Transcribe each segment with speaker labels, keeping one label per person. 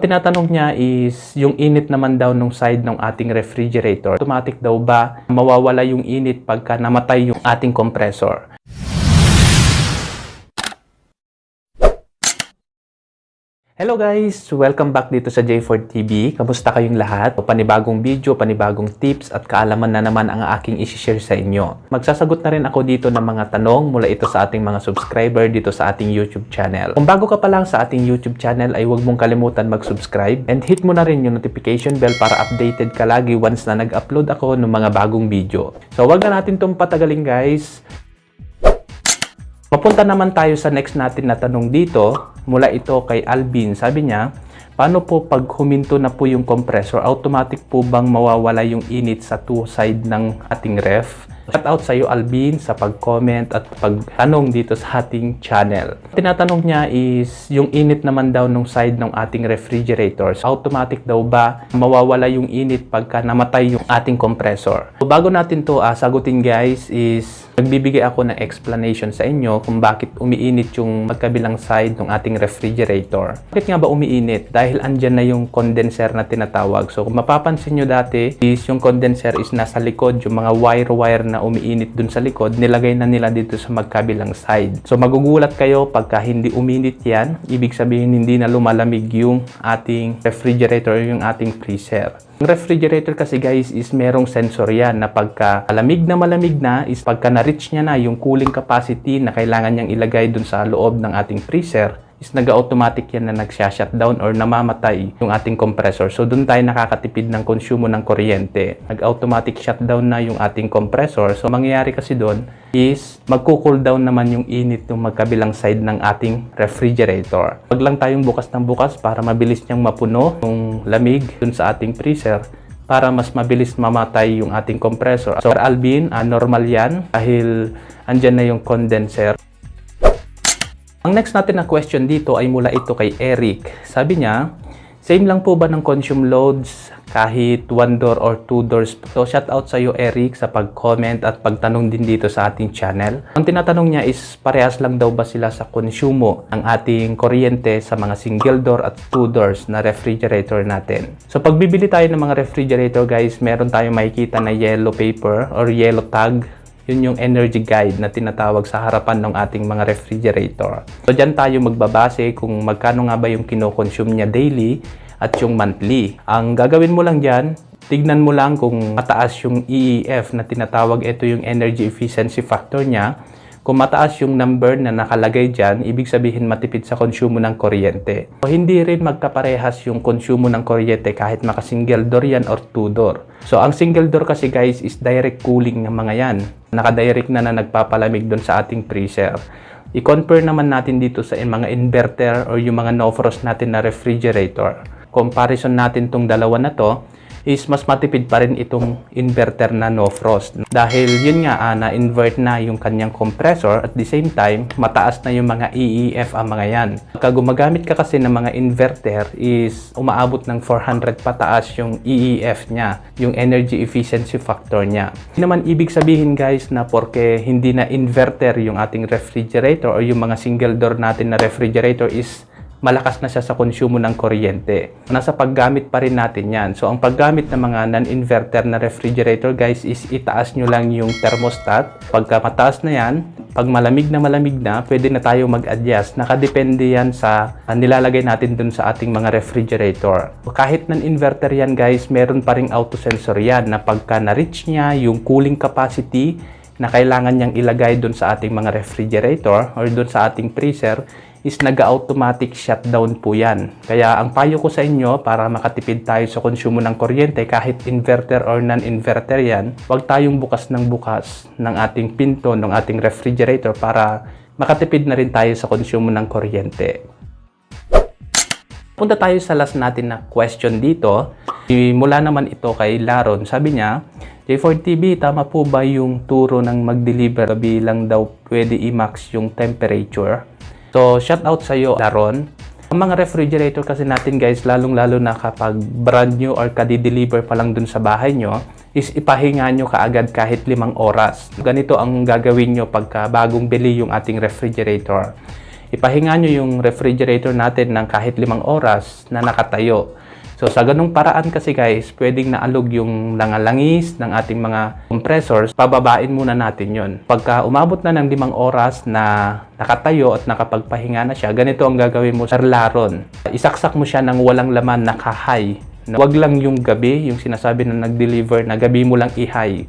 Speaker 1: Tinatanong niya is yung init naman daw nung side ng ating refrigerator. Automatic daw ba mawawala yung init pagka namatay yung ating compressor? Hello guys! Welcome back dito sa J4 TV. Kamusta kayong lahat? Panibagong video, panibagong tips at kaalaman na naman ang aking isi-share sa inyo. Magsasagot na rin ako dito ng mga tanong mula ito sa ating mga subscriber dito sa ating YouTube channel. Kung bago ka pa lang sa ating YouTube channel ay huwag mong kalimutan mag-subscribe and hit mo na rin yung notification bell para updated ka lagi once na nag-upload ako ng mga bagong video. So wag na natin itong patagalin guys. Mapunta naman tayo sa next natin na tanong dito. Mula ito kay Alvin. Sabi niya, paano po pag huminto na po yung compressor, automatic po bang mawawala yung init sa two side ng ating ref? Shout out sa iyo Alvin sa pag-comment at pagtanong dito sa ating channel. Tinatanong niya is yung init naman daw nung side ng ating refrigerator. Automatic daw ba mawawala yung init pagka namatay yung ating compressor? So, bago natin to ah, sagutin guys is nagbibigay ako ng explanation sa inyo kung bakit umiinit yung magkabilang side ng ating refrigerator. Bakit nga ba umiinit? Dahil andyan na yung condenser na tinatawag. So kung mapapansin nyo dati is yung condenser is nasa likod, yung mga wire-wire na umiinit dun sa likod, nilagay na nila dito sa magkabilang side. So magugulat kayo pagka hindi uminit yan, ibig sabihin hindi na lumalamig yung ating refrigerator, yung ating freezer. Yung refrigerator kasi guys is merong sensor yan na pagka malamig na malamig na is pagka na-reach niya na yung cooling capacity na kailangan niyang ilagay dun sa loob ng ating freezer is nag-automatic yan na nagsha-shutdown or namamatay yung ating compressor. So doon tayo nakakatipid ng konsumo ng kuryente. Nag-automatic shutdown na yung ating compressor. So mangyayari kasi doon is magko-cool down naman yung init ng magkabilang side ng ating refrigerator. Wag lang tayong bukas ng bukas para mabilis niyang mapuno yung lamig dun sa ating freezer para mas mabilis mamatay yung ating compressor. So, Alvin, ah, normal yan dahil andyan na yung condenser. Ang next natin na question dito ay mula ito kay Eric. Sabi niya, same lang po ba ng consume loads kahit one door or two doors? So shout out sa iyo Eric sa pag-comment at pagtanong din dito sa ating channel. Ang tinatanong niya is parehas lang daw ba sila sa konsumo ng ating kuryente sa mga single door at two doors na refrigerator natin. So pag bibili tayo ng mga refrigerator guys, meron tayong makikita na yellow paper or yellow tag yun yung energy guide na tinatawag sa harapan ng ating mga refrigerator. So dyan tayo magbabase kung magkano nga ba yung kinokonsume niya daily at yung monthly. Ang gagawin mo lang dyan, tignan mo lang kung mataas yung EEF na tinatawag ito yung energy efficiency factor niya. Kung mataas yung number na nakalagay dyan, ibig sabihin matipid sa konsumo ng kuryente. So, hindi rin magkaparehas yung konsumo ng kuryente kahit maka single door yan or two door. So ang single door kasi guys is direct cooling ng mga yan. Nakadirect na na nagpapalamig doon sa ating freezer. I-compare naman natin dito sa mga inverter or yung mga no-frost natin na refrigerator. Comparison natin tong dalawa na to is mas matipid pa rin itong inverter na no frost. Dahil yun nga, ah, na-invert na yung kanyang compressor at the same time, mataas na yung mga EEF ang mga yan. Pagka gumagamit ka kasi ng mga inverter is umaabot ng 400 pataas yung EEF niya, yung energy efficiency factor niya. Hindi naman ibig sabihin guys na porke hindi na inverter yung ating refrigerator or yung mga single door natin na refrigerator is malakas na siya sa konsumo ng kuryente. Nasa paggamit pa rin natin yan. So, ang paggamit ng mga non-inverter na refrigerator, guys, is itaas nyo lang yung thermostat. Pagka mataas na yan, pag malamig na malamig na, pwede na tayo mag-adjust. Nakadepende yan sa uh, nilalagay natin dun sa ating mga refrigerator. Kahit non-inverter yan, guys, meron pa ring auto-sensor yan na pagka na-reach niya yung cooling capacity na kailangan niyang ilagay dun sa ating mga refrigerator or dun sa ating freezer, is nag-automatic shutdown po yan. Kaya ang payo ko sa inyo para makatipid tayo sa konsumo ng kuryente kahit inverter or non-inverter yan, huwag tayong bukas ng bukas ng ating pinto ng ating refrigerator para makatipid na rin tayo sa konsumo ng kuryente. Punta tayo sa last natin na question dito. Mula naman ito kay Laron. Sabi niya, J4TV, tama po ba yung turo ng mag-deliver bilang daw pwede i-max yung temperature? So, shout out sa iyo, Laron. Ang mga refrigerator kasi natin guys, lalong-lalo na kapag brand new or kadi-deliver pa lang dun sa bahay nyo, is ipahinga nyo kaagad kahit limang oras. Ganito ang gagawin nyo pagka bagong bili yung ating refrigerator. ipahinga nyo yung refrigerator natin ng kahit limang oras na nakatayo. So sa ganung paraan kasi guys, pwedeng naalog yung langalangis ng ating mga compressors, pababain muna natin yon. Pagka umabot na ng limang oras na nakatayo at nakapagpahinga na siya, ganito ang gagawin mo sa laron. Isaksak mo siya ng walang laman na kahay. Huwag lang yung gabi, yung sinasabi na nag-deliver na gabi mo lang ihay.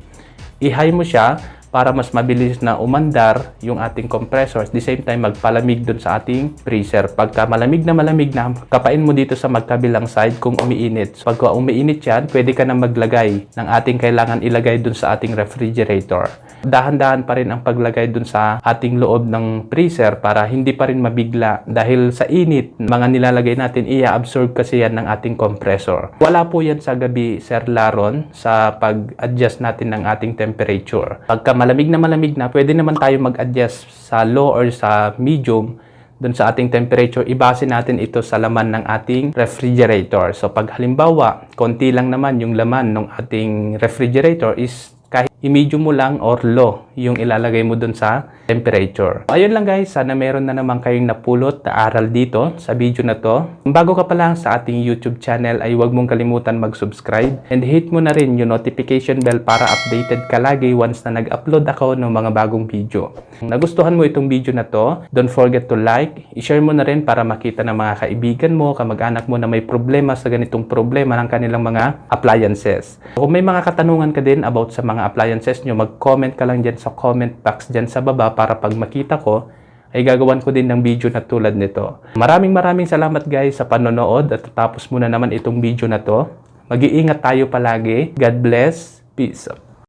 Speaker 1: Ihay mo siya para mas mabilis na umandar yung ating compressor. At the same time, magpalamig dun sa ating freezer. Pagka malamig na malamig na, kapain mo dito sa magkabilang side kung umiinit. So, pagka umiinit yan, pwede ka na maglagay ng ating kailangan ilagay dun sa ating refrigerator. Dahan-dahan pa rin ang paglagay dun sa ating loob ng freezer para hindi pa rin mabigla dahil sa init, mga nilalagay natin, i-absorb kasi yan ng ating compressor. Wala po yan sa gabi, Sir Laron, sa pag-adjust natin ng ating temperature. Pagka malamig na malamig na, pwede naman tayo mag-adjust sa low or sa medium dun sa ating temperature, ibase natin ito sa laman ng ating refrigerator. So pag halimbawa, konti lang naman yung laman ng ating refrigerator is kahit i-medium mo lang or low yung ilalagay mo dun sa temperature. Ayun lang guys, sana meron na naman kayong napulot na aral dito sa video na to. Bago ka pa lang sa ating YouTube channel ay huwag mong kalimutan mag-subscribe and hit mo na rin yung notification bell para updated ka lagi once na nag-upload ako ng mga bagong video. Kung nagustuhan mo itong video na to, don't forget to like, i-share mo na rin para makita ng mga kaibigan mo, kamag-anak mo na may problema sa ganitong problema ng kanilang mga appliances. Kung may mga katanungan ka din about sa mga appliances nyo, mag-comment ka lang dyan comment box dyan sa baba para pag makita ko, ay gagawan ko din ng video na tulad nito. Maraming maraming salamat guys sa panonood at tapos muna naman itong video na to. Mag-iingat tayo palagi. God bless. Peace.